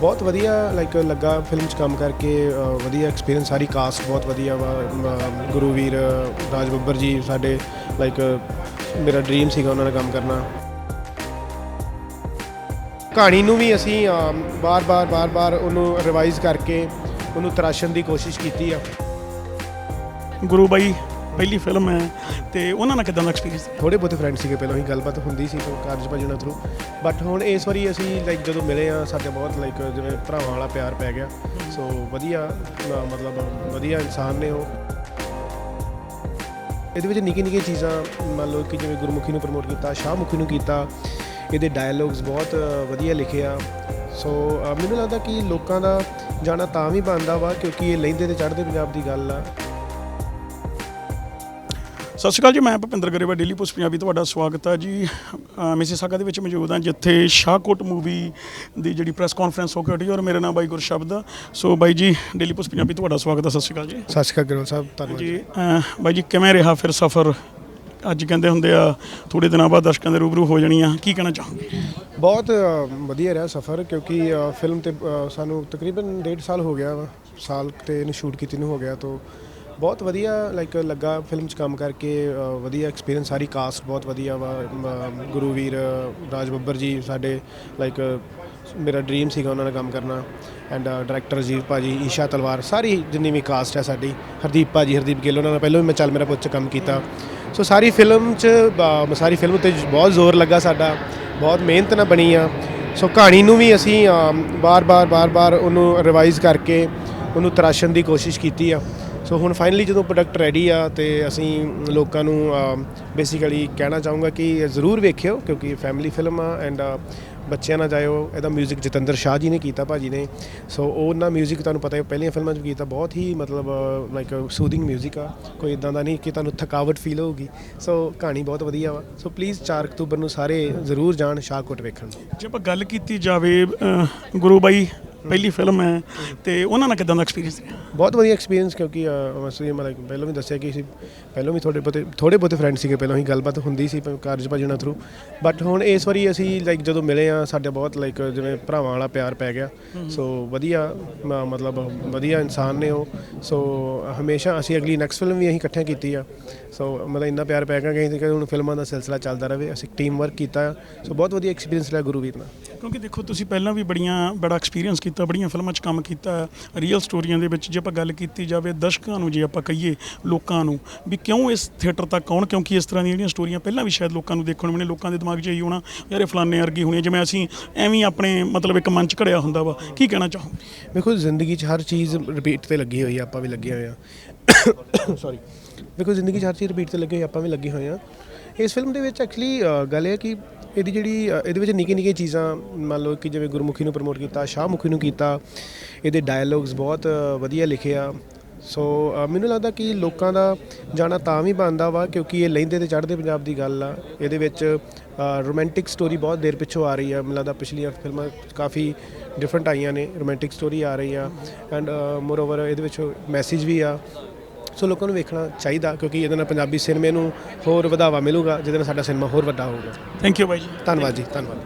ਬਹੁਤ ਵਧੀਆ ਲਾਈਕ ਲੱਗਾ ਫਿਲਮ 'ਚ ਕੰਮ ਕਰਕੇ ਵਧੀਆ ਐਕਸਪੀਰੀਅੰਸ ਸਾਰੀ ਕਾਸਟ ਬਹੁਤ ਵਧੀਆ ਵਾ ਮ- ਗੁਰੂਵੀਰ ਰਾਜ ਬੱਬਰ ਜੀ ਸਾਡੇ ਲਾਈਕ ਮੇਰਾ ਡ੍ਰੀਮ ਸੀਗਾ ਉਹਨਾਂ ਨਾਲ ਕੰਮ ਕਰਨਾ। ਕਹਾਣੀ ਨੂੰ ਵੀ ਅਸੀਂ ਬਾਰ-ਬਾਰ ਬਾਰ-ਬਾਰ ਉਹਨੂੰ ਰਿਵਾਈਜ਼ ਕਰਕੇ ਉਹਨੂੰ ਤਰਾਸ਼ਣ ਦੀ ਕੋਸ਼ਿਸ਼ ਕੀਤੀ ਆ। ਗੁਰੂ ਬਾਈ ਪਹਿਲੀ ਫਿਲਮ ਹੈ ਤੇ ਉਹਨਾਂ ਨਾਲ ਕਿਦਾਂ ਦਾ ਐਕਸਪੀਰੀਅੰਸ ਥੋੜੇ ਬਹੁਤੇ ਫਰੈਂਡ ਸੀਗੇ, ਪਹਿਲਾਂ ਹੀ ਗੱਲਬਾਤ ਹੁੰਦੀ ਸੀ ਤੋਂ ਕਾਰਜ ਭਜਣਾ ਥਰੂ ਬਟ ਹੁਣ ਇਸ ਵਾਰੀ ਅਸੀਂ ਲਾਈਕ ਜਦੋਂ ਮਿਲੇ ਆ ਸਾਡੇ ਬਹੁਤ ਲਾਈਕ ਜਿਵੇਂ ਭਰਾਵਾਂ ਵਾਲਾ ਪਿਆਰ ਪੈ ਗਿਆ। ਸੋ ਵਧੀਆ ਮਤਲਬ ਵਧੀਆ ਇਨਸਾਨ ਨੇ ਉਹ। ਇਹਦੇ ਵਿੱਚ ਨਿੱਕੀ ਨਿੱਕੀ ਚੀਜ਼ਾਂ, ਮੰਨ ਲਓ ਕਿ ਜਿਵੇਂ ਗੁਰਮੁਖੀ ਨੂੰ ਪ੍ਰਮੋਟ ਕੀਤਾ, ਸ਼ਾਹਮੁਖੀ ਨੂੰ ਕੀਤਾ, ਇਹਦੇ ਡਾਇਲੌਗਸ ਬਹੁਤ ਵਧੀਆ ਲਿਖੇ ਆ। ਸੋ ਮੈਨੂੰ ਲੱਗਦਾ ਕਿ ਲੋਕਾਂ ਦਾ ਜਾਣਾ ਤਾਂ ਵੀ ਬਣਦਾ ਵਾ, ਕਿਉਂਕਿ ਇਹ ਲਹਿੰਦੇ ਤੇ ਚੜ੍ਹਦੇ ਪੰਜਾਬ ਦੀ ਗੱਲ ਆ। ਸਤਿ ਸ਼੍ਰੀ ਅਕਾਲ ਜੀ ਮੈਂ ਭੁਪਿੰਦਰ ਗਰੇਵਾ ਡੇਲੀ ਪੋਸਟ ਪੰਜਾਬੀ ਤੁਹਾਡਾ ਸਵਾਗਤ ਹੈ ਜੀ। ਮਿਸਿਸਾਗਾ ਦੇ ਵਿੱਚ ਮੌਜੂਦ ਹਾਂ ਜਿੱਥੇ ਸ਼ਾਹਕੋਟ ਮੂਵੀ ਦੀ ਜਿਹੜੀ ਪ੍ਰੈਸ ਕਾਨਫਰੰਸ ਹੋ ਕੇ ਹਟੀ ਔਰ ਮੇਰੇ ਨਾਮ ਬਾਈ ਗੁਰਸ਼ਬਦ ਆ। ਸੋ ਬਾਈ ਜੀ ਡੇਲੀ ਪੋਸਟ ਪੰਜਾਬੀ ਤੁਹਾਡਾ ਸਵਾਗਤ ਹੈ ਸਤਿ ਸ਼੍ਰੀ ਅਕਾਲ ਜੀ। ਸਤਿ ਸ਼੍ਰੀ ਅਕਾਲ ਗਰੋਲ ਸਾਹਿਬ ਧੰਨਵਾਦ ਜੀ ਬਾਈ ਜੀ ਕਿਵੇਂ ਰਿਹਾ ਫਿਰ ਸਫ਼ਰ? ਅੱਜ ਕਹਿੰਦੇ ਹੁੰਦੇ ਆ ਥੋੜੇ ਦਿਨਾਂ ਬਾਅਦ ਦਰਸ਼ਕਾਂ ਦੇ ਰੂਬਰੂ ਹੋ ਜਾਣੀਆਂ ਕੀ ਕਹਿਣਾ ਚਾਹੋਗੇ? ਬਹੁਤ ਵਧੀਆ ਰਿਹਾ ਸਫ਼ਰ ਕਿਉਂਕਿ ਫਿਲਮ ਤੇ ਸਾਨੂੰ ਤਕਰੀਬਨ ਡੇਢ ਸਾਲ ਹੋ ਗਿਆ ਵਾ। ਸਾਲ ਤੇ ਇਹਨੂੰ ਸ਼ੂਟ ਕੀਤੇ ਨੂੰ ਹੋ ਗਿਆ ਤੋਂ ਬਹੁਤ ਵਧੀਆ ਲਾਈਕ ਲੱਗਾ ਫਿਲਮ 'ਚ ਕੰਮ ਕਰਕੇ ਅ, ਵਧੀਆ ਐਕਸਪੀਰੀਅੰਸ ਸਾਰੀ ਕਾਸਟ ਬਹੁਤ ਵਧੀਆ ਵਾ ਮ- ਗੁਰੂਵੀਰ ਰਾਜ ਬੱਬਰ ਜੀ ਸਾਡੇ ਲਾਈਕ ਮੇਰਾ ਡ੍ਰੀਮ ਸੀਗਾ ਉਹਨਾਂ ਨਾਲ ਕੰਮ ਕਰਨਾ ਐਂਡ ਡਾਇਰੈਕਟਰ ਅਜੀਤ ਭਾਜੀ ਈਸ਼ਾ ਤਲਵਾਰ ਸਾਰੀ ਜਿੰਨੀ ਵੀ ਕਾਸਟ ਹੈ ਸਾਡੀ ਹਰਦੀਪ ਭਾਜੀ ਹਰਦੀਪ ਗਿੱਲ ਉਹਨਾਂ ਨਾਲ ਪਹਿਲਾਂ ਵੀ ਮੈਂ ਚੱਲ ਮੇਰਾ ਪੁੱਤ 'ਚ ਕੰਮ ਕੀਤਾ। ਸੋ ਸਾਰੀ ਫਿਲਮ 'ਚ ਬ- ਸਾਰੀ ਫਿਲਮ ਉੱਤੇ ਬਹੁਤ ਜ਼ੋਰ ਲੱਗਾ ਸਾਡਾ ਬਹੁਤ ਮਿਹਨਤ ਨਾਲ ਬਣੀ ਆ। ਸੋ ਕਹਾਣੀ ਨੂੰ ਵੀ ਅਸੀਂ ਬਾਰ-ਬਾਰ ਬਾਰ-ਬਾਰ ਉਹਨੂੰ ਰਿਵਾਈਜ਼ ਕਰਕੇ ਉਹਨੂੰ ਤਰਾਸ਼ਣ ਦੀ ਕੋਸ਼ਿਸ਼ ਕੀਤੀ ਆ। ਸੋ ਹੁਣ ਫਾਈਨਲੀ ਜਦੋਂ ਪ੍ਰੋਡਕਟ ਰੈਡੀ ਆ ਤੇ ਅਸੀਂ ਲੋਕਾਂ ਨੂੰ ਬੇਸਿਕਲੀ ਕਹਿਣਾ ਚਾਹੂੰਗਾ ਕਿ ਜ਼ਰੂਰ ਵੇਖਿਓ ਕਿਉਂਕਿ ਫੈਮਿਲੀ ਫਿਲਮ ਆ ਐਂਡ ਬੱਚਿਆਂ ਨਾਲ ਜਾਇਓ ਇਹਦਾ 뮤직 ਜਤਿੰਦਰ ਸ਼ਾਹ ਜੀ ਨੇ ਕੀਤਾ ਭਾਜੀ ਨੇ ਸੋ ਉਹਨਾਂ 뮤직 ਤੁਹਾਨੂੰ ਪਤਾ ਹੈ ਪਹਿਲੀਆਂ ਫਿਲਮਾਂ 'ਚ ਵੀ ਕੀਤਾ ਬਹੁਤ ਹੀ ਮਤਲਬ ਲਾਈਕ ਸੂਦਿੰਗ 뮤직 ਆ ਕੋਈ ਇਦਾਂ ਦਾ ਨਹੀਂ ਕਿ ਤੁਹਾਨੂੰ ਥਕਾਵਟ ਫੀਲ ਹੋਊਗੀ ਸੋ ਕਹਾਣੀ ਬਹੁਤ ਵਧੀਆ ਵਾ ਸੋ ਪਲੀਜ਼ 4 ਅਕਤੂਬਰ ਨੂੰ ਸਾਰੇ ਜ਼ਰੂਰ ਜਾਣ ਸ਼ਾਹਕੋਟ ਵੇਖਣ ਜੇ ਆਪਾਂ ਗੱਲ ਕੀਤੀ ਜਾਵੇ ਅਹ, ਗੁਰੂ ਬਾਈ ਪਹਿਲੀ ਫਿਲਮ ਹੈ ਤੇ ਉਹਨਾਂ ਨਾਲ ਕਿਦਾਂ ਦਾ ਐਕਸਪੀਰੀਅੰਸ ਰਿਹਾ? ਬਹੁਤ ਵਧੀਆ ਐਕਸਪੀਰੀਅੰਸ ਕਿਉਂਕਿ ਅ, ਅਸੀਂ ਮਤਲਬ ਪਹਿਲਾਂ ਵੀ ਦੱਸਿਆ ਕਿ ਅਸੀਂ ਪਹਿਲਾਂ ਵੀ ਥੋੜੇ ਬਹੁਤੇ ਥੋੜੇ ਬਹੁਤੇ ਫਰੈਂਡ ਸੀਗੇ ਪਹਿਲਾਂ ਹੀ ਗੱਲਬਾਤ ਹੁੰਦੀ ਸੀ ਕਾਰਜ ਭਜਣਾ ਥਰੂ ਬਟ ਹੁਣ ਇਸ ਵਾਰੀ ਅਸੀਂ ਲਾਈਕ ਜਦੋਂ ਮਿਲੇ ਆ ਸਾਡੇ ਬਹੁਤ ਲਾਈਕ ਜਿਵੇਂ ਭਰਾਵਾਂ ਵਾਲਾ ਪਿਆਰ ਪੈ ਗਿਆ। ਸੋ ਵਧੀਆ ਮ- ਮਤਲਬ ਵਧੀਆ ਇਨਸਾਨ ਨੇ ਉਹ। ਸੋ ਹਮੇਸ਼ਾ ਅਸੀਂ ਅਗਲੀ ਨੈਕਸਟ ਫਿਲਮ ਵੀ ਅਸੀਂ ਇਕੱਠੇ ਕੀਤੀ ਆ। ਸੋ ਮਤਲਬ ਇੰਨਾ ਪਿਆਰ ਪੈ ਗਿਆ ਕਿ ਅਸੀਂ ਹੁਣ ਫਿਲਮਾਂ ਦਾ ਸਿਲਸਿਲਾ ਚੱਲਦਾ ਰਹੇ ਅਸੀਂ ਟੀਮ ਵਰਕ ਕੀਤਾ। ਸੋ ਬਹੁਤ ਵਧੀਆ ਐਕਸਪੀਰੀਅੰਸ ਰਿਹਾ ਗੁਰੂਵੀਰ ਨਾਲ। ਕਿਉਂਕਿ ਦੇਖੋ ਤੁਸੀਂ ਪਹਿਲਾਂ ਵੀ ਬੜੀਆਂ ਬੜਾ ਐਕਸਪੀਰੀਅੰਸ ਕੀਤਾ ਬੜੀਆਂ ਫਿਲਮਾਂ 'ਚ ਕੰਮ ਕੀਤਾ ਰੀਅਲ ਸਟੋਰੀਆਂ ਦੇ ਵਿੱਚ ਜੇ ਆਪਾਂ ਗੱਲ ਕੀਤੀ ਜਾਵੇ ਦਰਸ਼ਕਾਂ ਨੂੰ, ਜੇ ਆਪਾਂ ਕਹੀਏ ਲੋਕਾਂ ਨੂੰ, ਵੀ ਕਿਉਂ ਇਸ ਥੀਏਟਰ ਤੱਕ ਆਉਣ? ਕਿਉਂਕਿ ਇਸ ਤਰ੍ਹਾਂ ਦੀਆਂ ਜਿਹੜੀਆਂ ਸਟੋਰੀਆਂ ਪਹਿਲਾਂ ਵੀ ਸ਼ਾਇਦ ਲੋਕਾਂ ਨੂੰ ਦੇਖਣ ਨੂੰ ਮਿਲੇ, ਲੋਕਾਂ ਦੇ ਦਿਮਾਗ 'ਚ ਇਹੀ ਹੋਣਾ, ਯਾਰ ਇਹ ਫਲਾਣੇ ਵਰਗੀ ਹੋਣੀ ਜਿਵੇਂ ਅਸੀਂ ਐਵੇਂ ਆਪਣੇ ਮਤਲਬ ਇੱਕ ਮੰਚ ਘੜਿਆ ਹੁੰਦਾ ਵਾ। ਕੀ ਕਹਿਣਾ ਚਾਹੋ ਵੇਖੋ ਜ਼ਿੰਦਗੀ 'ਚ ਹਰ ਚੀਜ਼ ਰਿਪੀਟ ਤੇ ਲੱਗੀ ਹੋਈ ਆ, ਆਪਾਂ ਵੀ ਲੱਗੇ ਹੋਏ ਆ। ਸੌਰੀ ਵੇਖੋ ਜ਼ਿੰਦਗੀ 'ਚ ਹਰ ਚੀਜ਼ ਰਿਪੀਟ ਤੇ ਲੱਗੀ ਹੋਈ, ਆਪਾਂ ਵੀ ਲੱਗੇ ਹੋਏ ਆ। ਇਸ ਫਿਲਮ ਦੇ ਵਿੱਚ ਐਕਚੁਅਲੀ ਗੱਲ ਇਹ ਹੈ ਕਿ ਇਹਦੀ ਜਿਹੜੀ ਅ, ਇਹਦੇ ਵਿੱਚ ਨਿੱਕੀ ਨਿੱਕੀ ਚੀਜ਼ਾਂ ਮੰਨ ਲਓ ਕਿ ਜਿਵੇਂ ਗੁਰਮੁਖੀ ਨੂੰ ਪ੍ਰਮੋਟ ਕੀਤਾ ਸ਼ਾਹਮੁਖੀ ਨੂੰ ਕੀਤਾ ਇਹਦੇ ਡਾਇਲੌਗਸ ਬਹੁਤ ਅ, ਵਧੀਆ ਲਿਖੇ ਆ। ਸੋ ਅ, ਮੈਨੂੰ ਲੱਗਦਾ ਕਿ ਲੋਕਾਂ ਦਾ ਜਾਣਾ ਤਾਂ ਵੀ ਬਣਦਾ ਵਾ ਕਿਉਂਕਿ ਇਹ ਲਹਿੰਦੇ ਤੇ ਚੜ੍ਹਦੇ ਪੰਜਾਬ ਦੀ ਗੱਲ ਆ। ਇਹਦੇ ਵਿੱਚ ਰੋਮਾਂਟਿਕ ਸਟੋਰੀ ਬਹੁਤ ਦੇਰ ਪਿੱਛੋਂ ਆ ਰਹੀ ਆ। ਮੈਨੂੰ ਲੱਗਦਾ ਪਿਛਲੀਆਂ ਫਿਲਮਾਂ ਕਾਫੀ ਡਿਫਰੈਂਟ ਆਈਆਂ ਨੇ ਰੋਮਾਂਟਿਕ ਸਟੋਰੀ ਆ ਰਹੀ ਆ। ਐਂਡ ਮੋਰ ਓਵਰ ਇਹਦੇ ਵਿੱਚ ਮੈਸੇਜ ਵੀ ਆ। ਸੋ ਲੋਕਾਂ ਨੂੰ ਵੇਖਣਾ ਚਾਹੀਦਾ ਕਿਉਂਕਿ ਇਹਦੇ ਨਾਲ ਪੰਜਾਬੀ ਸਿਨੇਮੇ ਨੂੰ ਹੋਰ ਵਧਾਵਾ ਮਿਲੂਗਾ ਜਿਹਦੇ ਨਾਲ ਸਾਡਾ ਸਿਨੇਮਾ ਹੋਰ ਵੱਡਾ ਹੋਊਗਾ। ਥੈਂਕ ਯੂ ਬਾਈ ਜੀ। ਧੰਨਵਾਦ ਜੀ ਧੰਨਵਾਦ।